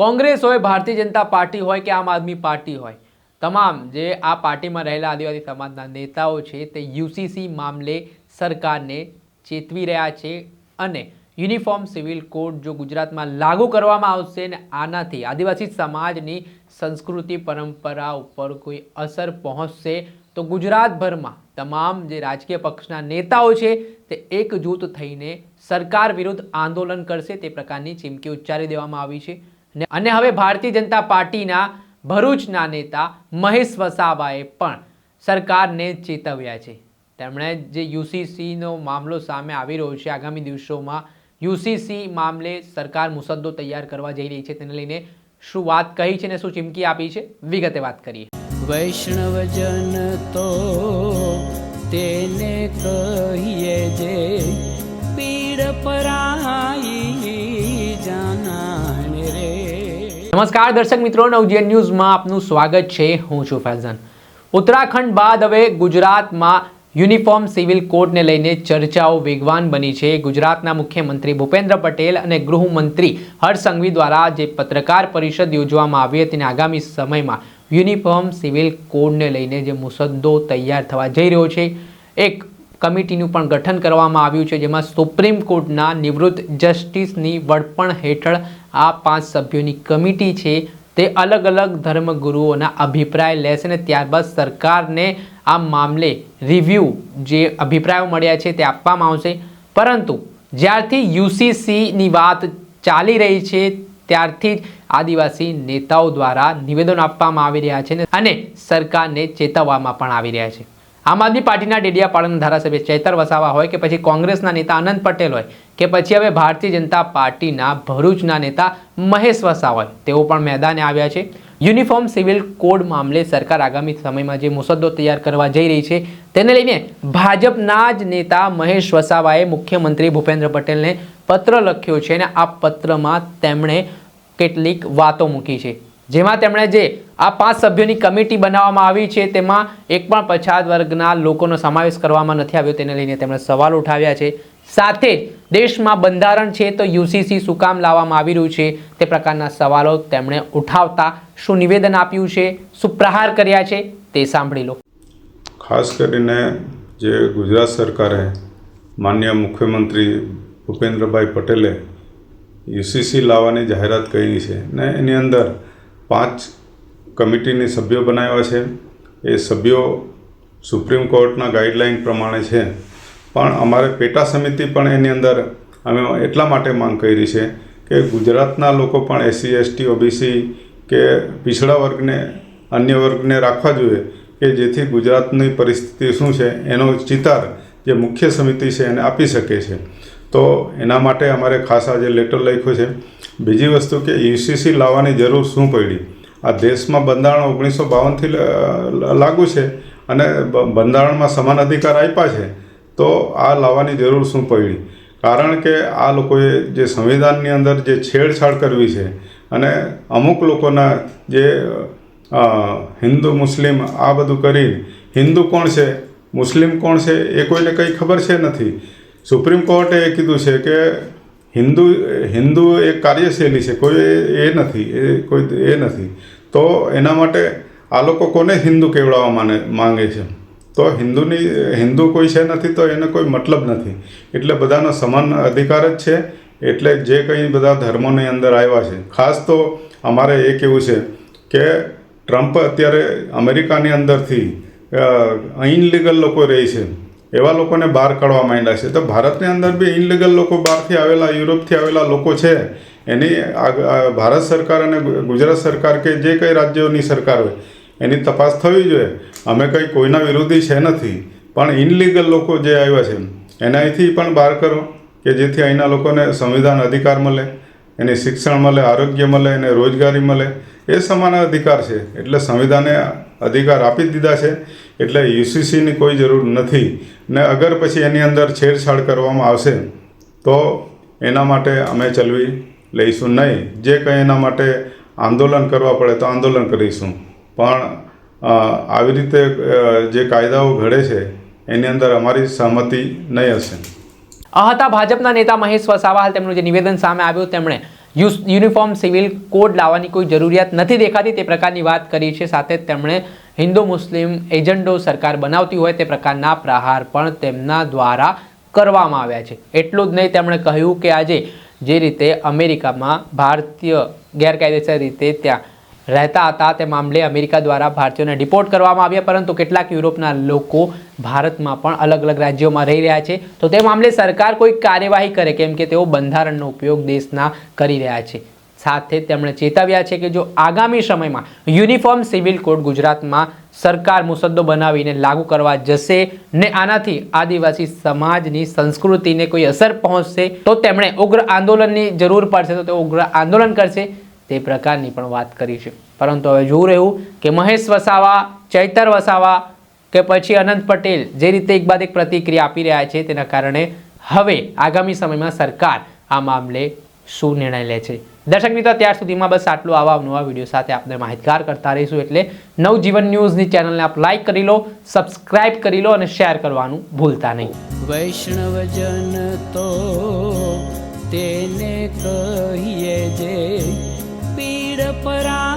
કોંગ્રેસ હોય, ભારતીય જનતા પાર્ટી હોય કે આમ આદમી પાર્ટી હોય, તમામ જે આ પાર્ટીમાં રહેલા આદિવાસી સમાજના નેતાઓ છે તે યુસીસી મામલે સરકારને ચેતવી રહ્યા છે અને યુનિફોર્મ સિવિલ કોડ જો ગુજરાતમાં લાગુ કરવામાં આવશે ને આનાથી આદિવાસી સમાજની સંસ્કૃતિ પરંપરા ઉપર કોઈ અસર પહોંચશે, તો ગુજરાતભરમાં તમામ જે રાજકીય પક્ષના નેતાઓ છે તે એકજૂથ થઈને સરકાર વિરુદ્ધ આંદોલન કરશે તે પ્રકારની ચીમકી ઉચ્ચારી દેવામાં આવી છે. અને હવે ભારતીય જનતા પાર્ટીના ભરૂચના નેતા મહેશ વસાવાએ પણ સરકારને ચેતવ્યા છે. તેમણે જે યુસીસીનો મામલો સામે આવી રહ્યો છે, આગામી દિવસોમાં યુસીસી મામલે સરકાર મુસદ્દો તૈયાર કરવા જઈ રહી છે, તેને લઈને શું વાત કહી છે ને શું ચીમકી આપી છે, વિગતે વાત કરીએ. વૈષ્ણવજન તો તેને કહીએ જે પીડ પરાઈ નમસ્કાર દર્શક મિત્રો નવજીએન ન્યૂઝમાં આપનું સ્વાગત છે. હું છું ફૈઝાન. ઉત્તરાખંડ બાદ હવે ગુજરાતમાં યુનિફોર્મ સિવિલ કોડને લઈને ચર્ચાઓ વેગવાન બની છે. ગુજરાતના મુખ્યમંત્રી ભૂપેન્દ્ર પટેલ અને ગૃહમંત્રી હર્ષ સંઘવી દ્વારા જે પત્રકાર પરિષદ યોજવામાં આવી હતી અને આગામી સમયમાં યુનિફોર્મ સિવિલ કોડને લઈને જે મુસદ્દો તૈયાર થવા જઈ રહ્યો છે, એક કમિટીનું પણ ગઠન કરવામાં આવ્યું છે, જેમાં સુપ્રીમ કોર્ટના નિવૃત્ત જસ્ટિસની વડપણ હેઠળ આ પાંચ સભ્યોની કમિટી છે, તે અલગ અલગ ધર્મગુરુઓના અભિપ્રાય લેશે અને ત્યારબાદ સરકારને આ મામલે રિવ્યૂ જે અભિપ્રાયો મળ્યા છે તે આપવામાં આવશે. પરંતુ જ્યારથી યુસીસીની વાત ચાલી રહી છે, ત્યારથી જ આદિવાસી નેતાઓ દ્વારા નિવેદન આપવામાં આવી રહ્યા છે અને સરકારને ચેતવવામાં પણ આવી રહ્યા છે. આમ આદમી પાર્ટીના ડેડિયાપાડાના ધારાસભ્ય ચૈતર વસાવા હોય કે પછી કોંગ્રેસના નેતા આનંદ પટેલ હોય કે પછી હવે ભારતીય જનતા પાર્ટીના ભરૂચના નેતા મહેશ વસા હોય, તેઓ પણ મેદાને આવ્યા છે. યુનિફોર્મ સિવિલ કોડ મામલે સરકાર આગામી સમયમાં જે મુસદ્દો તૈયાર કરવા જઈ રહી છે, તેને લઈને ભાજપના જ નેતા મહેશ વસાવાએ મુખ્યમંત્રી ભૂપેન્દ્ર પટેલને પત્ર લખ્યો છે અને આ પત્રમાં તેમણે કેટલીક વાતો મૂકી છે. જેમાં તેમણે જે આ પાંચ સભ્યોની કમિટી બનાવવામાં આવી છે, તેમાં એક પણ પછાત વર્ગના લોકોનો સમાવેશ કરવામાં નથી આવ્યો. તેને લઈને તેમણે સવાલ ઉઠાવ્યા છે. સાથે દેશમાં બંધારણ છે તો યુસીસી શું કામ લાવવામાં આવી રહ્યું છે? તે પ્રકારના સવાલો તેમણે ઉઠાવતા શું નિવેદન આપ્યું છે? શું પ્રહાર કર્યા છે? તે સાંભળી લો. ખાસ કરીને જે ગુજરાત સરકારે માન્ય મુખ્યમંત્રી ભૂપેન્દ્રભાઈ પટેલે યુસીસી લાવવાની જાહેરાત કરી છે ને એની અંદર પાંચ કમિટીની સભ્યો બનાવ્યા છે. એ સભ્યો સુપ્રીમ કોર્ટના ગાઈડલાઇન પ્રમાણે છે. પણ અમારે પેટા સમિતિ પણ એની અંદર અમે એટલા માટે માંગ કરી છે કે ગુજરાતના લોકો પણ એસસી, એસટી, ઓબીસી કે પિછડા વર્ગને, અન્ય વર્ગને રાખવા જોઈએ કે જેથી ગુજરાતની પરિસ્થિતિ શું છે, એનો ચિતાર જે મુખ્ય સમિતિ છે એને આપી શકે છે. તો એના માટે અમારે ખાસ આજે લેટર લખ્યો છે. બીજી વસ્તુ કે યુસીસી લાવવાની જરૂર શું પડી? આ દેશમાં બંધારણ ઓગણીસો બાવનથી લાગુ છે અને બંધારણમાં સમાન અધિકાર આપ્યા છે, તો આ લાવવાની જરૂર શું પડી? કારણ કે આ લોકોએ જે સંવિધાનની અંદર જે છેડછાડ કરવી છે અને અમુક લોકોના જે હિન્દુ, મુસ્લિમ આ બધું કરી હિન્દુ કોણ છે, મુસ્લિમ કોણ છે એ કોઈને કંઈ ખબર છે નથી. સુપ્રીમ કોર્ટે એ કીધું છે કે હિન્દુ હિન્દુ એક કાર્યશૈલી છે, કોઈ એ નથી, એ કોઈ એ નથી. તો એના માટે આ લોકો કોને હિન્દુ કેવડાવવા માને, માંગે છે? તો હિન્દુની, હિન્દુ કોઈ છે નથી, તો એને કોઈ મતલબ નથી. એટલે બધાનો સમાન અધિકાર જ છે, એટલે જે કંઈ બધા ધર્મોની અંદર આવ્યા છે. ખાસ તો અમારે એ કહેવું છે કે ટ્રમ્પ અત્યારે અમેરિકાની અંદરથી ઇનલીગલ લોકો રહે છે. એવા લોકોને બહાર કાઢવા માંડ્યા છે. તો ભારતની અંદર બી ઇનલીગલ લોકો બહારથી આવેલા, યુરોપથી આવેલા લોકો છે. એની ભારત સરકાર અને ગુજરાત સરકાર કે જે કંઈ રાજ્યોની સરકાર હોય, એની તપાસ થવી જોઈએ. અમે કંઈ કોઈના વિરોધી છે નથી. પણ ઇનલીગલ લોકો જે આવ્યા છે એને અહીંથી પણ બહાર કરો કે જેથી અહીંના લોકોને સંવિધાન અધિકાર મળે, એને શિક્ષણ મળે, આરોગ્ય મળે, એને રોજગારી મળે. એ સમાન અધિકાર છે. એટલે સંવિધાને અધિકાર આપી જ દીધા છે. એટલે યુસીસીની કોઈ જરૂર નથી. ને અગર પછી એની અંદર છેડછાડ કરવામાં આવશે, તો એના માટે અમે ચલવી લઈશું નહીં. જે કંઈ એના માટે આંદોલન કરવા પડે તો આંદોલન કરીશું. પણ આવી રીતે જે કાયદાઓ ઘડે છે, એની અંદર અમારી સહમતિ નહીં હશે. આ હતા ભાજપના નેતા મહેશ વસાવા હાલ તેમનું જે નિવેદન સામે આવ્યું, તેમણે યુનિફોર્મ સિવિલ કોડ લાવવાની કોઈ જરૂરિયાત નથી દેખાતી તે પ્રકારની વાત કરી છે. સાથે તેમણે હિન્દુ મુસ્લિમ એજન્ડો સરકાર બનાવતી હોય તે પ્રકારના પ્રહાર પણ તેમના દ્વારા કરવામાં આવ્યા છે. એટલું જ નહીં, તેમણે કહ્યું કે આજે જે રીતે અમેરિકામાં ભારતીય ગેરકાયદેસર રીતે ત્યાં રહેતા હતા, તે મામલે અમેરિકા દ્વારા ભારતીયોને ડિપોર્ટ કરવામાં આવ્યા, પરંતુ કેટલાક યુરોપના લોકો ભારતમાં પણ અલગ અલગ રાજ્યોમાં રહી રહ્યા છે. તો તે મામલે સરકાર કોઈ કાર્યવાહી કરે, કેમ કે તેઓ બંધારણનો ઉપયોગ દેશના કરી રહ્યા છે. સાથે તેમણે ચેતવ્યા છે કે જો આગામી સમયમાં યુનિફોર્મ સિવિલ કોડ ગુજરાતમાં સરકાર મુસદ્દો બનાવીને લાગુ કરવા જશે ને આનાથી આદિવાસી સમાજની સંસ્કૃતિને કોઈ અસર પહોંચશે, તો તેમણે ઉગ્ર આંદોલનની જરૂર પડશે, તો તે ઉગ્ર આંદોલન કરશે, તે પ્રકારની પણ વાત કરી છે. પરંતુ હવે જોવું રહ્યું કે મહેશ વસાવા, ચૈતર વસાવા કે પછી અનંત પટેલ જે રીતે એક બાદ એક પ્રતિક્રિયા આપી રહ્યા છે, તેના કારણે હવે આગામી સમયમાં સરકાર આ મામલે શું નિર્ણય લે છે. દર્શક મિત્રો, ત્યાર સુધીમાં બસ આટલું. આવા નવા વીડિયો સાથે આપણે માહિતગાર કરતા રહીશું એટલે નવજીવન ન્યૂઝની ચેનલને આપ લાઈક કરી લો, સબસ્ક્રાઇબ કરી લો અને શેર કરવાનું ભૂલતા નહીં. વૈષ્ણવજન તો તેને કહીએ જે પીડ પરા